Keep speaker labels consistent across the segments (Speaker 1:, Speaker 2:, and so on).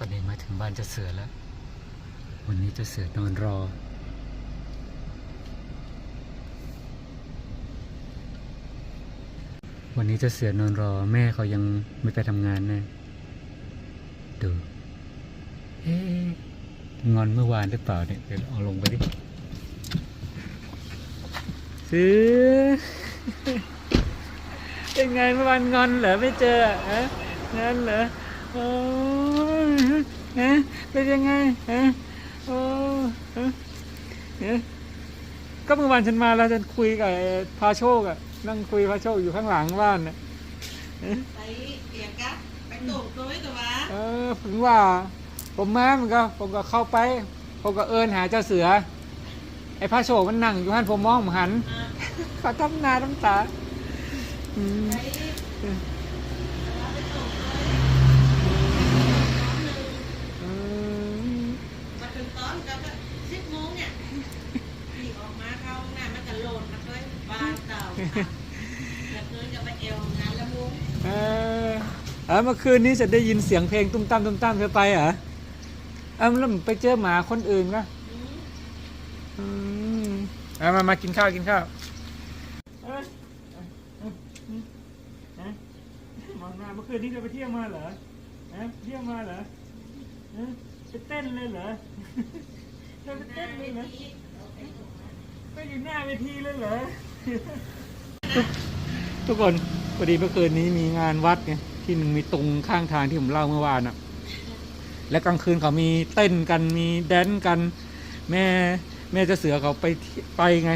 Speaker 1: ตอนนี้มาถึงบ้านเจะเสือแล้ว วันนี้เจะเสือนอนรอ วันนี้จะเสือนอนรอ แม่เขายังไม่ไปทำงานน่ดูเอ๊งอนเมื่อวานหรือเปล่าเนี่ยเดี๋ยวเอาลงไปดิเสือเป็นไงเมื่อวานงอนเหรอไม่เจอฮะงอนเหรอโอ้ ฮะเป็นยังไงฮะโอ้ฮะฮะก็เมื่อวานฉันมาแล้วฉันคุยกับไอ้พาโชคอะนั่งคุยพาโชคอยู่ข้างหลังบ้านน่ะ
Speaker 2: ไปเปียกกะไปตุ่มตัวไว้ตัววะ
Speaker 1: เออผมว่า ผมมามันก็ผมก็เข้าไป ผมก็เอินหาเจ้าเสือ ไอ้พาโชคมันนั่งอยู่หันผมมองผมหัน
Speaker 2: อ่า
Speaker 1: เขาทำหนาทำตาอืม
Speaker 2: ไปไปตุ่มตัวหนึ่ง
Speaker 1: อืม
Speaker 2: มาถึงตอนกับสิบโมงเนี่ยพี่ออกมาเข้าห้องน้ำมันจะโหลดนะเคยบาน เต่าค่ะแล้วเคยจะไปเอวงานละมุง
Speaker 1: เอเออเมื่อคืนนี้จะได้ยินเสียงเพลงตุ้มตั้มตุ้มตั้มเธอไปเหรอเออแล้วไปเจอหมาคนอื่นก็
Speaker 2: อืม
Speaker 1: มเอามามากินข้าวกินข้าวเออมองหน้าเมื่อคืนนี้จะไปเที่ยวมาเหรอเที่ยวมาเหรอไปเต้นเลยเหรอเธอไปเต้นเลยเหรอก็อยู่หน้าเวทีเลยเหรอ ทุกคนพอดีเมื่อคืนนี้มีงานวัดไงที่มันมีตรงข้างทางที่ผมเล่าเมื่อวานอะและกลางคืนเขามีเต้นกันมีแดนซ์กัน แม่แม่เจะเสือเขาไปที่ไปไง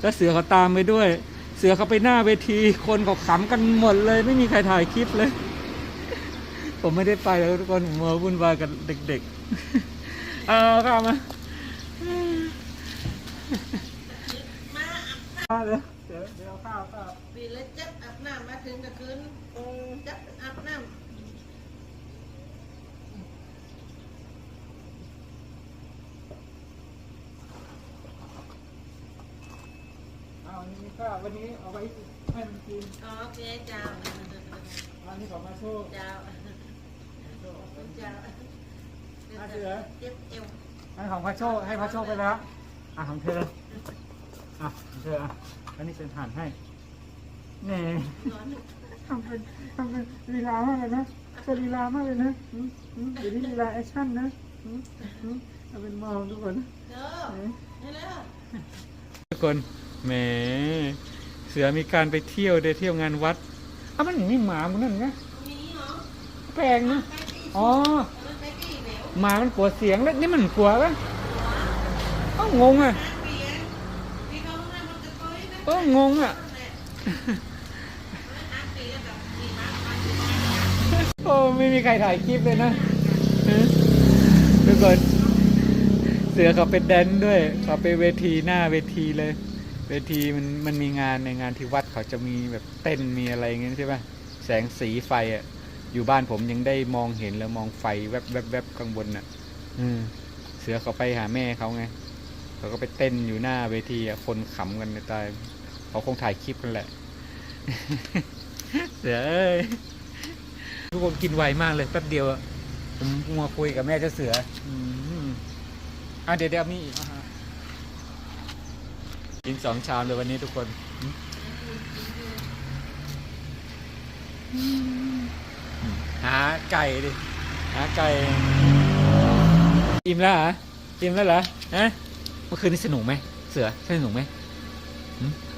Speaker 1: แล้วเสือเขาตามไปด้วย เสือเขาไปหน้าเวที คนเขาขำกันหมดเลย ไม่มีใครถ่ายคลิปเลย ผมไม่ได้ไปแล้วทุกคนผมมาวุ่นวายกับเด็กๆ เอาข้าวมา
Speaker 2: มาอาบ
Speaker 1: ข้าวเลยเดี๋ยวเดี๋ยวเอาข้าวข้าว
Speaker 2: ปีเลยจับอาบน้ำมาถึงกลางคืนจับอาบน้ำ
Speaker 1: เอาอันนี้ก็วันนี้เอาไว้ให้มันกิน
Speaker 2: อ๋อโอเคเจ้า
Speaker 1: อันนี้ของมาโชค
Speaker 2: เจ้าขอบคุณเจ้า
Speaker 1: อาเสือ
Speaker 2: เจ็บเอว
Speaker 1: อันของพระโชคให้พระโชคไปแล้วอะของเธอ อะของเธออะอันนี้เป็นฐานให้แนี่
Speaker 2: ร้อน
Speaker 1: ทำเป็นทำเป็นลีลามากเลยนะเป็นลีลามากเลยนะอืมอืมเดี๋ยวนี้ลีลาแอคชั่นนะอืมอืมเอาเป็นมองทุกคน
Speaker 2: เด้อนี่แล้ว
Speaker 1: ทุกคนแหมเสือมีการไปเที่ยวได้เที่ยวงานวัดอ้าวมันมีหมามันนั่นไง
Speaker 2: มีเหรอ
Speaker 1: แปลงนะ
Speaker 2: ไปปี
Speaker 1: อ๋อ
Speaker 2: มันไปปีแล้ว
Speaker 1: หมามันกลัวเสียงแล้วนี่มันกลัวปะเอ้างงอะ งงอะ
Speaker 2: ห้าปีแล้วแบบมีมามาอยู่มา
Speaker 1: โอ้ไม่มีใครถ่ายคลิปเลยนะฮะทุกคนเสือเขาเป็นแดนซ์ด้วย เขาไปเวทีหน้าเวทีเลย เวทีมันมันมีงานในงานที่วัดเขาจะมีแบบเต้นมีอะไรอย่างเงี้ยใช่ป่ะแสงสีไฟอะ อยู่บ้านผมยังได้มองเห็นแล้วมองไฟแวบแวบแวบข้างบนอะ อืมเสือเขาไปหาแม่เขาไงเขาก็ไปเต้นอยู่หน้าเวทีอะคนขำกันในตาย เขาคงถ่ายคลิปกันแหละเสือเอ้ยทุกคนกินไวมากเลยแป๊บเดียวอะผมมาคุยกับแม่เจ้าเสืออะเดี๋ยวเดี๋ยวมีอีกกินสองชามเลยวันนี้ทุกคนหาไก่ดิหาไก่อิ่มแล้วเหรออิ่มแล้วเหรอฮะเมื่อคืนนี้สนุกไหมเสือสนุกไหม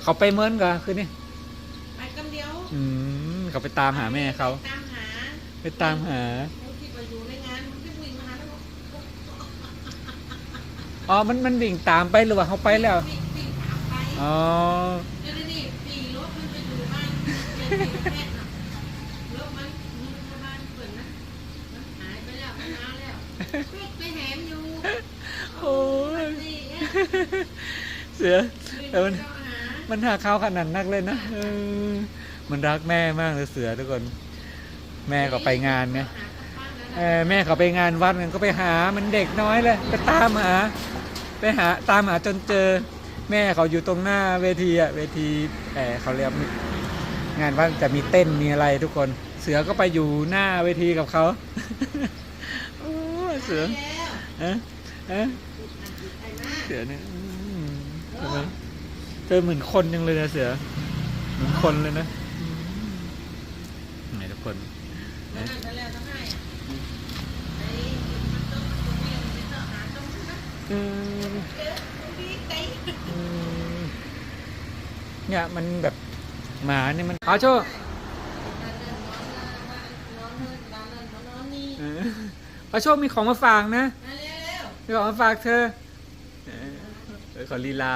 Speaker 1: เขาไปเมินกันคืนนี้
Speaker 2: ไปกำเดียว
Speaker 1: อืมเขาไปตามหาแม่เขา
Speaker 2: ตามหา
Speaker 1: ไปตามหา
Speaker 2: เขาคิดว่าอยู่ในงานมันไม่วิ่งมาหาแล้วบอก
Speaker 1: อ๋อมันมันวิ่งตามไปหรือว่าเขาไปแล้ว
Speaker 2: วิ่งวิ่งตามไป
Speaker 1: อ๋อ
Speaker 2: เดี๋ยวนี้ปีรถมันไปอยู่บ้านเดี๋ยวนี้แม่น่ะรถมันมันมาบ้านเปิดนะมันหายไปแล้วมันมาแล้วไปไปแหมอยู่
Speaker 1: โอ้ย
Speaker 2: นี่เอ๊ะ
Speaker 1: เสือแต่มัน
Speaker 2: เข้าหา
Speaker 1: มันหาข้าวขนาดนักเลยนะเออมันรักแม่มากเลยเสือทุกคน แม่ก็ไปงานไง
Speaker 2: หากลับบ้านแล้ว
Speaker 1: เอ
Speaker 2: นะ
Speaker 1: อแม่เขาไปงานวัดมันก็ไปหามันเด็กน้อยเลยไปตามหา ไปหาตามหาจนเจอ แม่เขาอยู่ตรงหน้าเวทีอะเวทีเออเขาเรียกงานวัดจะมีเต้นมีอะไรทุกคน เสือก็ไปอยู่หน้าเวทีกับเขาโอ้เสือ
Speaker 2: แล้ว
Speaker 1: เอ๊ะเอ๊ะ
Speaker 2: ไอ้มา
Speaker 1: เสือเนี่ยอืมทำไม เธอเหมือนคนยังเลยนะเสือ เหมือนคนเลยนะอืมไหนทุกคน
Speaker 2: แล้วนั่นไปแล้วต้องให้อะไอ้มันต้องมันต้องเรียนมันต้องหาต้องนะ
Speaker 1: เออ
Speaker 2: เออต้องดีใจ
Speaker 1: เออเนี่ยมันแบบหมาเนี่ยมันเอาโชว์
Speaker 2: นอนเดินนอนละว่านอนเดินนอนเดินนอนนี่
Speaker 1: เออเอาโชคมีของมาฝากนะ
Speaker 2: มาเร็ว
Speaker 1: มีของมาฝากเธอเออเออขอลีลา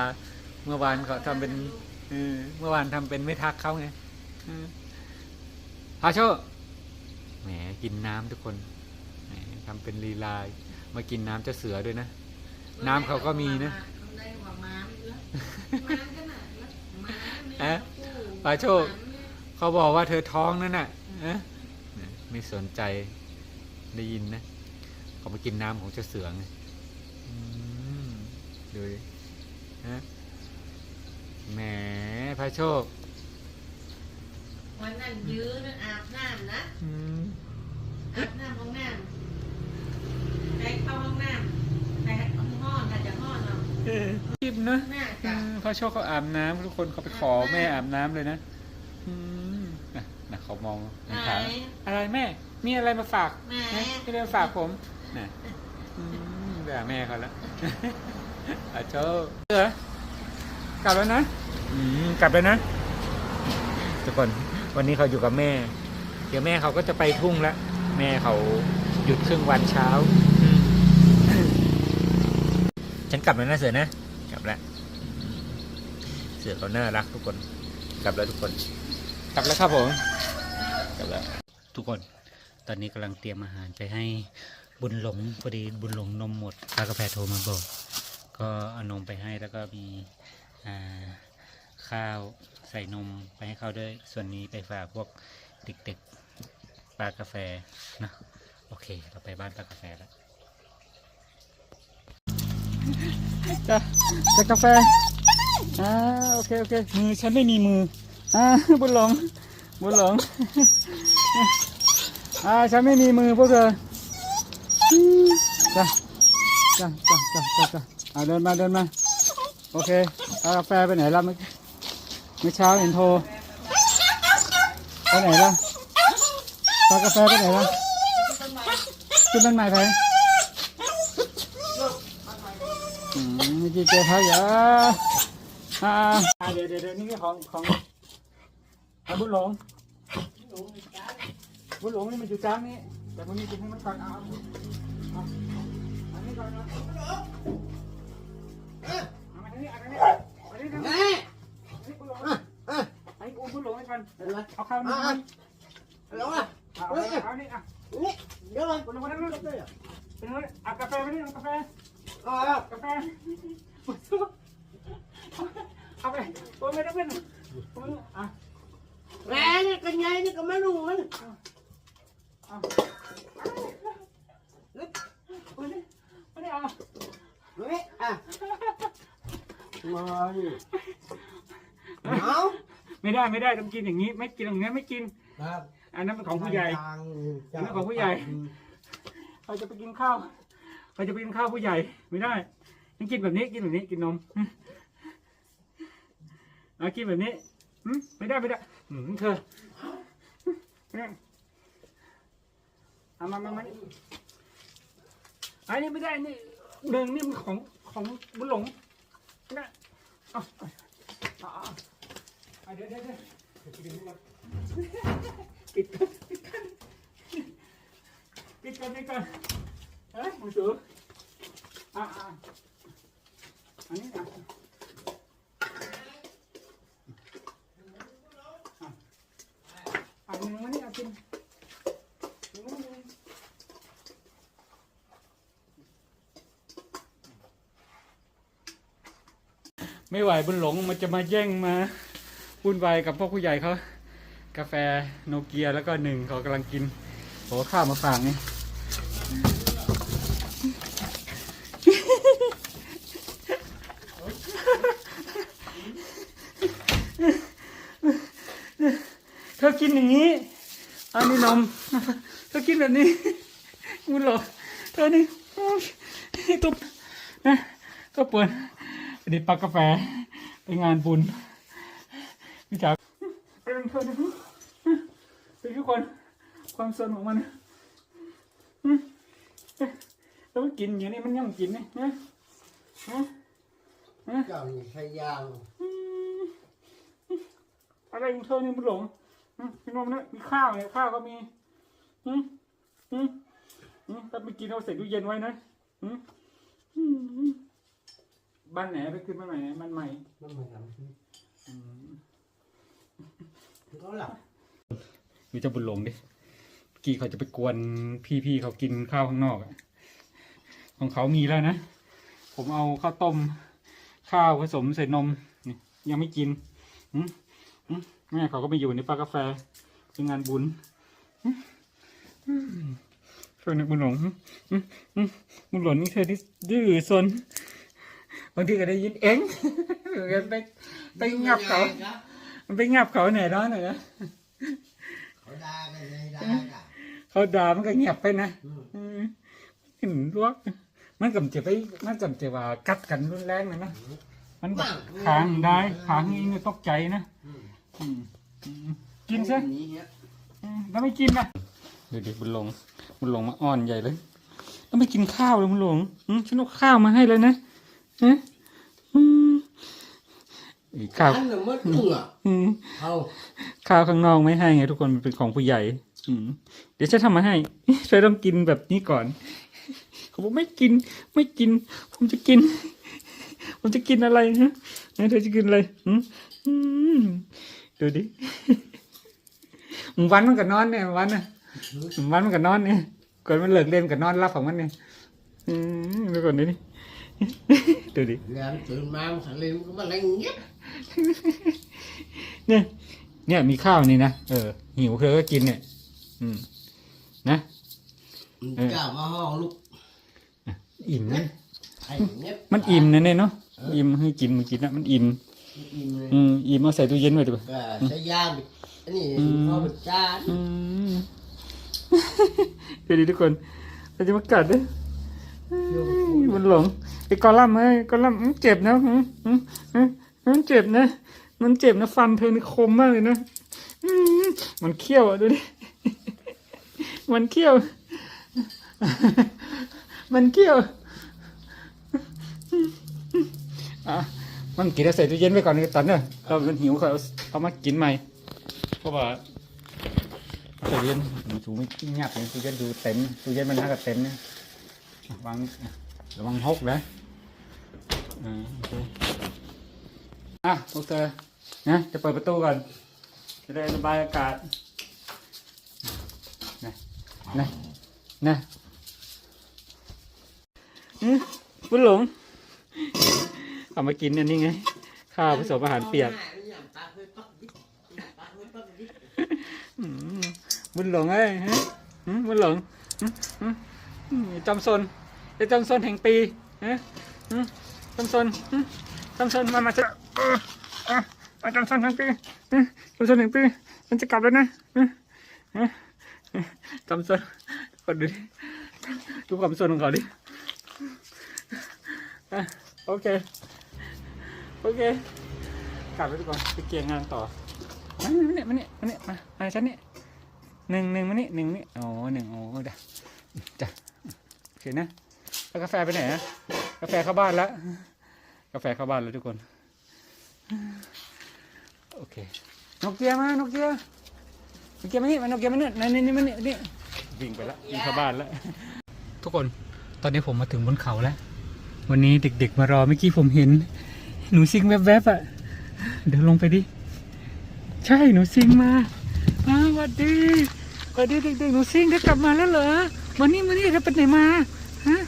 Speaker 1: เมื่อวานเขาทำเป็นเออเมื่อวานทำเป็นไม่ทักเขาไงเออเอาโชคแหมกินน้ำทุกคนแหมทำเป็นลีลามากินน้ำเจ้าเสือด้วยนะ
Speaker 2: ๆ
Speaker 1: น้ำเขาก็มีนะ
Speaker 2: ได้กว่าม้าเยอะม้าก็น่ะม้าเนี่ย
Speaker 1: เอ๊ะ
Speaker 2: คู่
Speaker 1: ปลาโชคเขาบอกว่าเธอท้องนั่นน่ะเอ๊ะไม่สนใจได้ยินนะเขามากินน้ำของเจ้าเสือไงอืมดูดิฮะ แหมพระโชค
Speaker 2: วันนั้นยืนอาบน้ำนะ
Speaker 1: อืม
Speaker 2: อาบน้ำห้องน้ำไปเข้าห้องน้ำไปห้องห้องน่าจะห้องเนาะ
Speaker 1: รีบนะ
Speaker 2: น่า
Speaker 1: เอ
Speaker 2: จะ
Speaker 1: อพระโชคเขาอาบน้ำทุกคนเขาไปขอแม่อาบน้ำเลยนะอืมนะนะเขามอง
Speaker 2: ไหน
Speaker 1: ถามอะไรแม่ มีอะไรมาฝาก
Speaker 2: แม่
Speaker 1: นะมีอะไรมาฝากผมนะอืมด่าแม่เขาแล้วอาโชคเสือ กลับแล้วนะอืมกลับแล้วนะทุกคนวันนี้เขาอยู่กับแม่ เดี๋ยวแม่เขาก็จะไปทุ่งแล้วแม่เขาหยุดครึ่งวันเช้าอืมฉันกลับแล้วนะเสือนะกลับแล้วอืมเสือเขาน่ารักทุกคน กลับแล้วทุกคน กลับแล้วครับผมกลับแล้วทุกคน ตอนนี้กำลังเตรียมอาหารไปให้บุญหลงพอดีบุญหลงนมหมดป้ากาแฟโทรมาบอก ก็เอานมไปให้แล้วก็มีอ่า ข้าวใส่นมไปให้เขาด้วย ส่วนนี้ไปฝากพวกเด็กๆปลากาแฟนะโอเค เราไปบ้านปลากาแฟแล้วจ้ะจะกาแฟอ่าโอเคโอเคมือฉันไม่มีมืออ่าบุญหลงบุญหลงอ่าฉันไม่มีมือพวกเธออืมจ้ะจ้ะจ้ะจ้ะจ้ะจ้ะอ่าเดินมาเดินมา โอเคเอากาแฟไปไหนล่ะเมื่อเช้าเห็นโทรไปไหนล่ะปากาแฟไปไหนล่ะขึ้นบ้านใหม่ไปอืมเมื่จีเจอเขาอย่าอ่าเดี๋ยวเดี๋ยวเดี๋ยวนี่ของของของบุญหลงบุญหลงนี่มันอยู่จ้างนี่แต่มันมีกินให้มันก่อนเอาเอาอันนี้ก่อนนะ
Speaker 2: แม่
Speaker 1: อันนี้บุลงอันนี้กูบุญหลงให้ก่อนเอาข้าวนี่ก่อน
Speaker 2: แล้วอะ
Speaker 1: เอาเอาเอานี่อะ
Speaker 2: นี่เดี๋ยวมัน
Speaker 1: บุญหลงมาทางนู้นเป็นไงเอากาแฟมานี่เอากาแฟ
Speaker 2: อ๋อกา
Speaker 1: แฟบุญหลงเอาไปตัวไม่ได้เป็นตัวนี้อะ
Speaker 2: แม่นี่กันไงนี่ก็ไม่รู้มัน
Speaker 1: เอาตัวนี้ตัวนี้เอา
Speaker 2: นี่อะ มาเอา
Speaker 1: ไม่ได้ไม่ได้ต้องกินอย่างนี้ ไม่กินอย่างนี้ไม่กิน
Speaker 2: ครับ
Speaker 1: อันนั้นเป็นของผู้ใหญ่ อันนั้นของผู้ใหญ่ เราจะไปกินข้าวเราจะไปกินข้าวผู้ใหญ่ ไม่ได้ต้องกินแบบนี้กินแบบนี้กินนมเอากินแบบนี้หึไม่ได้ไม่ได้หืมเธอเนี่ยเอามามามานี่อันนี้ไม่ได้นี่หนึ่งนี่มันของของบุญหลง ไม่ได้เอาเอาเอาเอาเดี๋ยว ไม่ไหวบุญหลงมันจะมาแย่งมาวุ่นวายกับพวกผู้ใหญ่เขากาแฟโนเกียแล้วก็หนึ่งเขากำลังกินโหข้าวมาฝากนี่เธอกินอย่างนี้อันนี้นมเธอกินแบบนี้บุญหลงเธตัวนี้ตุ๊บนะก็ปิด อดีตปักกาแฟไปงานบุญพี่จ๋าเป็นคนเป็นทุกคนความสนของมันอืมแล้วมันกินอย่างนี้มันยังกินเนี่ยนะนะนะ
Speaker 3: เจ้านี่ใช้ยาง
Speaker 1: อะไรของเธอเนี่ยมันหลงอืมพี่นมนะมีข้าวเนี่ยข้าวก็มีอืมอืมอืมถ้าไม่กินเอาใส่ตู้เย็นไว้นะอืมอืม บ้านไหนไปขึ้นบ้านไหนมันใหม่
Speaker 3: มันมาทำที่
Speaker 1: อืม
Speaker 3: ก็หลับ
Speaker 1: ดูเจ้าบุญหลงดิเมื่อกี้เขาจะไปกวนพี่ๆเขากินข้าวข้างนอกอะของเขามีแล้วนะ ผมเอาข้าวต้ม ข้าวผสมใส่นมนี่ยังไม่กินอืมอืมแม่เขาก็ไปอยู่ในปลากาแฟเป็นงานบุญอืมอืมช่วยนึกบุญหลงอืมอืมอืมบุญหลงนี่เธอที่ดื้อซน บางทีก็ได้ยินเองไปไปงับเขามันไปงับเขาไหนร้อนหน่อยนะ
Speaker 3: เขาด่ากันเลยด่ากัน
Speaker 1: เขาด่ามันก็เงียบไปนะ
Speaker 3: อืม
Speaker 1: อืมเห็นลวกมันกำจะไปมันกำจะว่ากัดกันรุนแรงเลยนะมันแบบขางได้ขางเองก็ตกใจนะ
Speaker 3: อืม
Speaker 1: อืมอืมกินซะ
Speaker 3: นี้เนี่ย
Speaker 1: อืมแล้วไม่กินนะดูดิบุญหลงบุญหลงมาอ้อนใหญ่เลยแล้วไม่กินข้าวเลยบุญหลงอืมฉันเอาข้าวมาให้เลยนะฮะอืมอีก ข้าว
Speaker 3: อันน่ะมันอึ้งอะ
Speaker 1: อืม
Speaker 3: เอา
Speaker 1: ข้าวข้างนอกไม่ให้ไงทุกคนมันเป็นของผู้ใหญ่อืมเดี๋ยวจะทำมาให้เธอต้องกินแบบนี้ก่อนเขาบอกไม่กิน ไม่กิน ผมจะกิน ผมจะกินอะไรฮะงั้นเธอจะกินอะไรอืมอืมดูดิมึงวันมันกับนอนเนี่ยวันน่ะมึงวันมันกับนอนเนี่ยก่อนมันเลิกเล่นกับนอนรับของมันเนี่ยอืมดูก่อนดิ ดูดิ
Speaker 3: แหลมตื่นมามันสันเลยมันก็มาเล่นเงี้ย
Speaker 1: เนี่ย เนี่ยมีข้าวนี่นะเออหิวเธอก็กินเนี่ย อืม นะ
Speaker 3: มันกล้ามาห้องลูก
Speaker 1: อิ่มนะ
Speaker 3: ไอ้เงี้ย
Speaker 1: มันอิ่มนะเนี่ยเนาะอิ่มให้กินมันกินนะมันอิ่ม
Speaker 3: อิ่มเลย
Speaker 1: อืมอิ่มเอาใส่ตู้เย็นไว้ดีกว่า
Speaker 3: ก็ใช้ยางไปอันนี้
Speaker 1: อืม
Speaker 3: พอเป็นจาน
Speaker 1: อืมเดี๋ยวดิทุกคนเราจะมากัดด้วยมันหลง ไอ้กอลัมน์ไอ้กอลัมน์อื้อเจ็บนะอืมอืมอืมมันเจ็บนะ มันเจ็บนะฟันเธอนี่คมมากเลยนะมันเคี้ยวอะดูดิ มันเคี้ยว มันเคี้ยว อะ มันกินแล้วใส่ตู้เย็นไว้ก่อนตอนเนอะเรามันหิวเขาเอาเอามากินใหม่ เพราะว่าตู้เย็นมันสูงไม่เงียบเลยตู้เย็นดูเต็มตู้เย็นมันน่าจะเต็มนะอะวางระวังหกนะ อ่าโอเคอะพวกเธอนะจะเปิดประตูก่อน จะได้ระบายอากาศนะนะนะอืมบุญหลง เอามากินอันนี้ไง ข้าวผสมอาหารเปียกอืมบุญหลงเอ้ยฮะอืมบุญหลงอืมอืมอืมจำซนไอ้จำซนแห่งปีฮะอืม จำซนอืมจำซนมามาจะมาจำซนแห่งปีอืมจำซนแห่งปีมันจะกลับแล้วนะอืมฮะจำซนกดดูดิดูความซนของเขาดิโอเค โอเค กลับไปก่อนไปเกี่ยงงานต่อมาเนี่ยมาเนี่ยมาเนี่ยมามาฉันเนี่ยหนึ่งหนึ่งมาเนี่ยหนึ่งนี่อ๋อหนึ่งโอ้เดี๋ยวจ้ะโอเคนะแล้วกาแฟไปไหนนะ กาแฟเข้าบ้านแล้วกาแฟเข้าบ้านแล้วทุกคน โอเคนกเกียมานกเกียนกเกียมานี่มานกเกียมาเนี่ยนี่นี่มานี่นี่วิ่งไปแล้ววิ่งเข้าบ้านแล้ว ทุกคนตอนนี้ผมมาถึงบนเขาแล้ว วันนี้เด็ก ๆ มารอเมื่อกี้ผมเห็น หนูซิงแวบๆอะเดี๋ยวลงไปดิใช่หนูซิงมาอ้าวสวัสดีสวัสดีเด็กๆหนูซิงได้กลับมาแล้วเหรอวันนี้วันนี้เธอไปไหนมาฮะ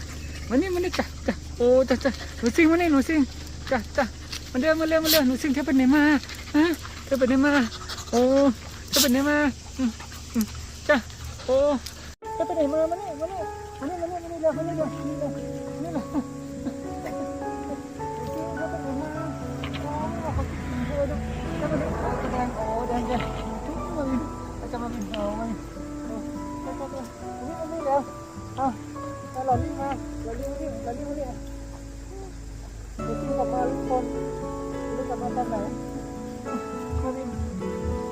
Speaker 1: วันนี้วันนี้จ้ะจ้ะ โอ้จ้ะจ้ะหนูซิงวันนี้หนูซิงจ้ะจ้ะมาเร็วมาเร็วมาเร็วหนูซิงเธอไปไหนมาฮะเธอไปไหนมาโอ้เธอไปไหนมาอืมอืมจ้ะโอ้เธอไปไหนมามานี่มานี่มานี่มานี่มานี่เร็วมานี่เร็วมานี่เร็วมานี่เร็วเธอไปไหนมาอ๋อเขาคิดถึงเธอด้วยเธอไปไหนแดงโอ้แดงแดงมึงจะมาเป็นเธอไหมเออไปไปไปนี่นี่เร็วเอามาเราลิ้งมาเราลิ้งมานี่เราลิ้งมานี่ เราลิ้งกลับมาทุกคนรู้กลับมาตอนไหนมาลิ้ง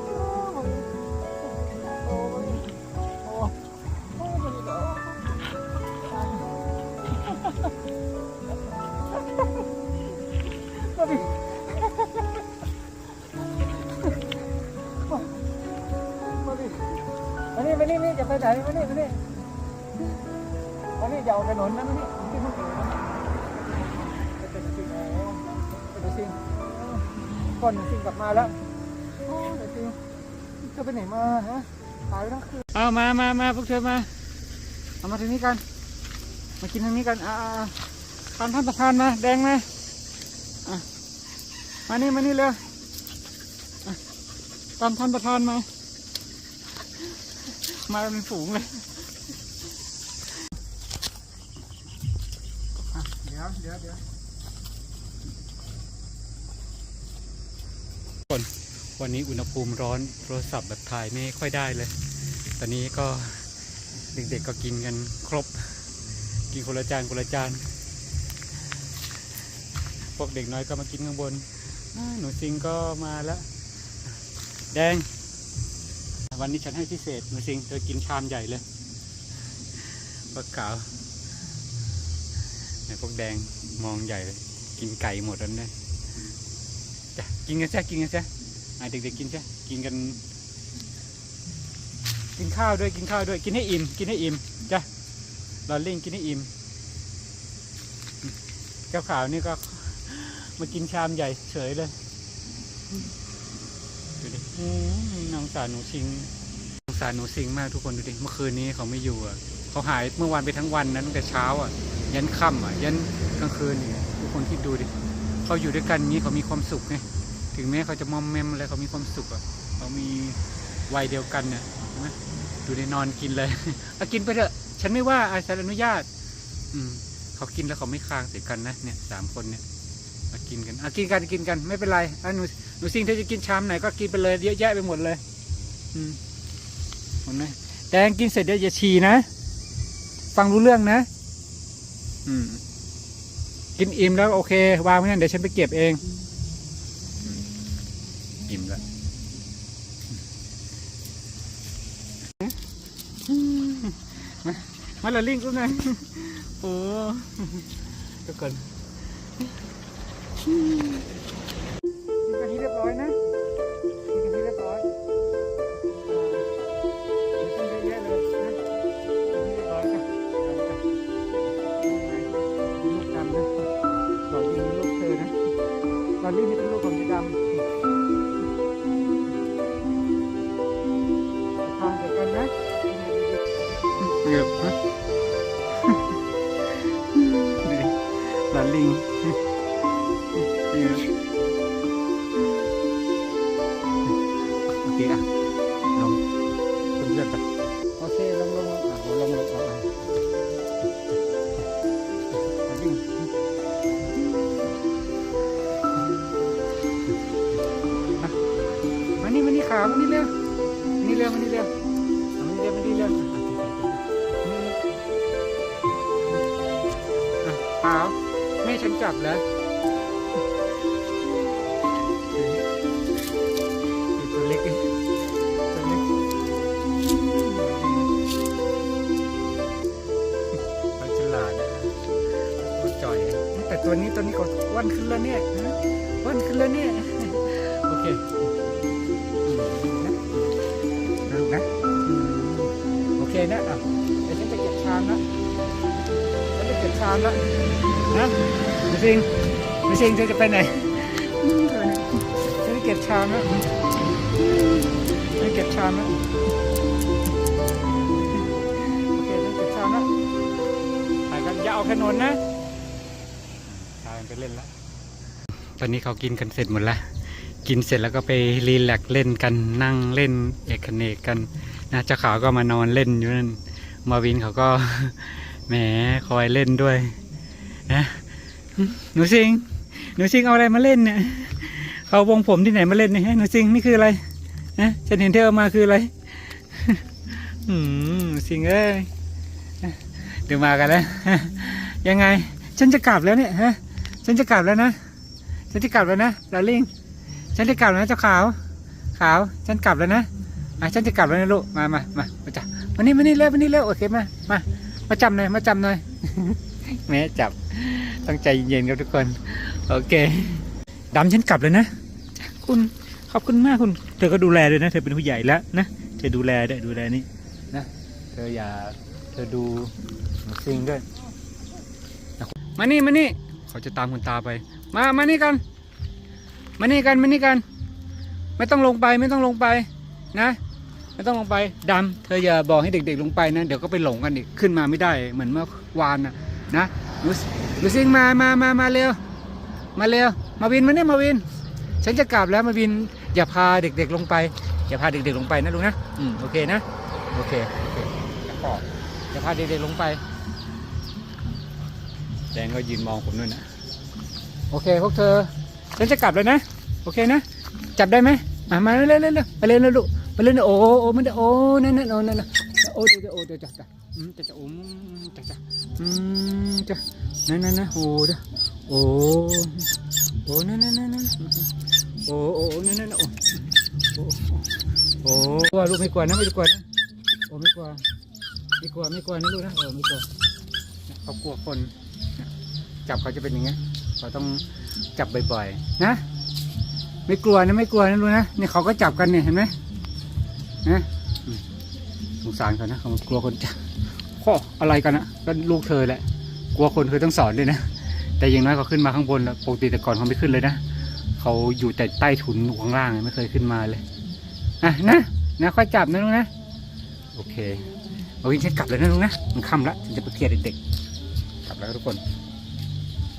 Speaker 1: โอ้มาลิ้งโอ้มาลิ้งโอ้โอ้มาลิ้งโอ้มาลิ้งมาลิ้งมานี่มานี่นี่จะไปไหนมานี่มานี่อันนี้จะเอาถนนนะนี่ที่มันเอ๋น ก่อนสิ่งกลับมาแล้วโอ้เดี๋ยวสิ่งจะไปไหนมาฮะหายไปทั้งคืนเอามามามาพวกเธอมาเอามาทางนี้กัน มากินทางนี้กันอ่าทานท่านประธานมาแดงมาอะมานี่มานี่เร็วอะตามท่านประธานมามาเป็นฝูงเลยอะเดี๋ยวเดี๋ยวเดี๋ยวคน วันนี้อุณหภูมิร้อนโทรศัพท์แบบถ่ายไม่ค่อยได้เลย ตอนนี้ก็เด็กๆก็กินกันครบ กินคนละจานคนละจานพวกเด็กน้อยก็มากินข้างบนหนูซิงก็มาแล้วแดง วันนี้ฉันให้พิเศษหนูซิงเธอกินชามใหญ่เลยปลาเก๋าในพวกแดงมองใหญ่เลย กินไก่หมดแล้วเนี่ยจ้ะกินกันซะกินกันซะ อะเด็กๆกินซะกินกัน กินข้าวด้วยกินข้าวด้วยกินให้อิ่มกินให้อิ่มจ้ะลอลลิงกินให้อิ่มเจ้าขาวนี่ก็มากินชามใหญ่เฉยเลยดูดิน้องสารหนูชิงน้องสารหนูซิงมากทุกคนดูดิเมื่อคืนนี้เขาไม่อยู่อะเขาหายเมื่อวานไปทั้งวันนั้นตั้งแต่เช้าอะ ยันค่ำอะ ยันกลางคืนอย่ทุกคนคิดดูดิเขาอยู่ด้วยกันนี้เขามีความสุขไง ถึงแม้เขาจะมอมแมมอะไรเขามีความสุขอะเขามีวัยเดียวกันเนี่ยเห็นไหมดูในนอนกินเลยเอากินไปเถอะ ฉันไม่ว่าอาฉันอนุญาต อืมเขากินแล้วเขาไม่คางใส่กันนะเนี่ยสามคนเนี่ยมากินกันอากินกันกินกันไม่เป็นไรอะหนูหนูสิ่งที่จะกินชามไหนก็กินไปเลยเยอะแยะไปหมดเลย อืมเห็นไหมแดงกินเสร็จเดี๋ยวอย่าฉี่นะ ฟังรู้เรื่องนะ อืม กินอิ่มแล้วโอเค วางไว้นั่นเดี๋ยวฉันไปเก็บเอง อิ่มแล้วมามาละลิงก์กูหน่อยโอ้ทุกคนกิน มานี่มานี่ขามานี่เร็วมานี่เร็วมานี่เร็วมานี่เร็วมานี่เร็วอะขาวแม่ฉันจับแล้วตัวเล็กเองตัวเล็กเขาฉลาดนะตัวจ่อยแต่ตัวนี้ตัวนี้ก็วันขึ้นแล้วเนี่ยนะวันขึ้นแล้วเนี่ย นะอะเดี๋ยวฉันจะเก็บชามนะฉันจะเก็บชามแล้วนะมิซิงมิซิงเธอจะไปไหนอืมเธอเนี่ยฉันจะเก็บชามแล้วอืมฉันจะเก็บชามแล้วโอเคฉันเก็บชามแล้วไปกันอย่าเอาถนนนะพากันไปเล่นแล้วตอนนี้เขากินกันเสร็จหมดแล้วกินเสร็จแล้วก็ไปรีแลกซ์เล่นกันนั่งเล่นเอกเนกกัน นะเจ้าขาวก็มานอนเล่นอยู่นั่นมาวินเขาก็แหมคอยเล่นด้วยนะหนูซิงหนูซิงเอาอะไรมาเล่นเนี่ยเขาวงผมที่ไหนมาเล่นเนี่ยฮะหนูซิงนี่คืออะไรนะฉันเห็นเธอเอามาคืออะไรอืมซิงเอ้ยเดี๋ยวมากันแล้วยังไง ฉันจะกลับแล้วเนี่ยฮะฉันจะกลับแล้วนะฉันจะกลับแล้วนะดาริ่งฉันจะกลับแล้วเจ้าขาว ขาว ฉันกลับแล้วนะ อะฉันจะกลับแล้วนะลูกมามามามาจับมานี่มานี่เร็วมานี่เร็วโอเคมามามาจับหน่อยมาจับหน่อยแม่จับต้องใจเย็นครับทุกคน โอเคดำฉันกลับเลยนะ คุณขอบคุณมากคุณ เธอก็ดูแลเลยนะ เธอเป็นผู้ใหญ่แล้วนะ เธอดูแลด้วยดูแลนี่นะ เธออย่า เธอดูซิงด้วย มานี่มานี่เขาจะตามคุณตาไป มามานี่กัน มานี่กันมานี่กัน ไม่ต้องลงไปไม่ต้องลงไปนะ ไม่ต้องลงไปดำเธออย่าบอกให้เด็ก ๆ ลงไปนะเดี๋ยวก็ไปหลงกันอีกขึ้นมาไม่ได้เหมือนเมื่อวานนะนะดูดูซิงมามามามาเร็วมาเร็วมาวินมาเนี่ยมาวิน ฉันจะกลับแล้วมาวินอย่าพาเด็ก ๆลงไป อย่าพาเด็ก ๆ ลงไปนะลูกนะอืมโอเคนะโอเคโอเคแล้วก็อย่าพาเด็กๆลงไปแดงก็ยืนมองผมด้วยนะโอเคพวกเธอฉันจะกลับแล้วนะ โอเคนะ จับได้ไหมมามาเร็วเร็วเร็วเร็วมาเร็วเร็วลูก มาเร็วเร็วโอ้โอ้มันจะโอ้นั่นนั่นโอ้นั่นนั่นโอ้เดี๋ยวเดี๋ยวโอ้เดี๋ยวจ้ะจ้ะอืมจ้ะจะโอ้อืมจ้ะจ้ะอืมจ้ะนั่นนั่นนะโอ้เด้อโอ้โอ้นั่นนั่นนั่นโอ้โอ้นั่นนั่นโอ้โอ้โอ้กลัวลูกไม่กลัวนะไม่กลัวนะโอ้ไม่กลัวไม่กลัวไม่กลัวนะลูกนะโอ้ไม่กลัวเขากลัวคนจับเขาจะเป็นอย่างเงี้ยเขาต้องจับบ่อยๆ นะ ไม่กลัวนะไม่กลัวนะรู้นะนี่เขาก็จับกันเนี่ยเห็นไหม นะสงสารเขานะเขากลัวคนจับข้ออะไรกันนะก็ลูกเธอแหละ กลัวคนคือต้องสอนด้วยนะ แต่อย่างน้อยเขาขึ้นมาข้างบนแล้วปกติแต่ก่อนเขาไม่ขึ้นเลยนะเขาอยู่แต่ใต้ถุนข้างล่างไม่เคยขึ้นมาเลยอะนะนะค่อยจับนะลุงนะ โอเคโอ้ยฉันกลับเลยนะลุงนะมันค่ำละฉันจะไปเคลียร์เด็กๆกลับแล้วทุกคน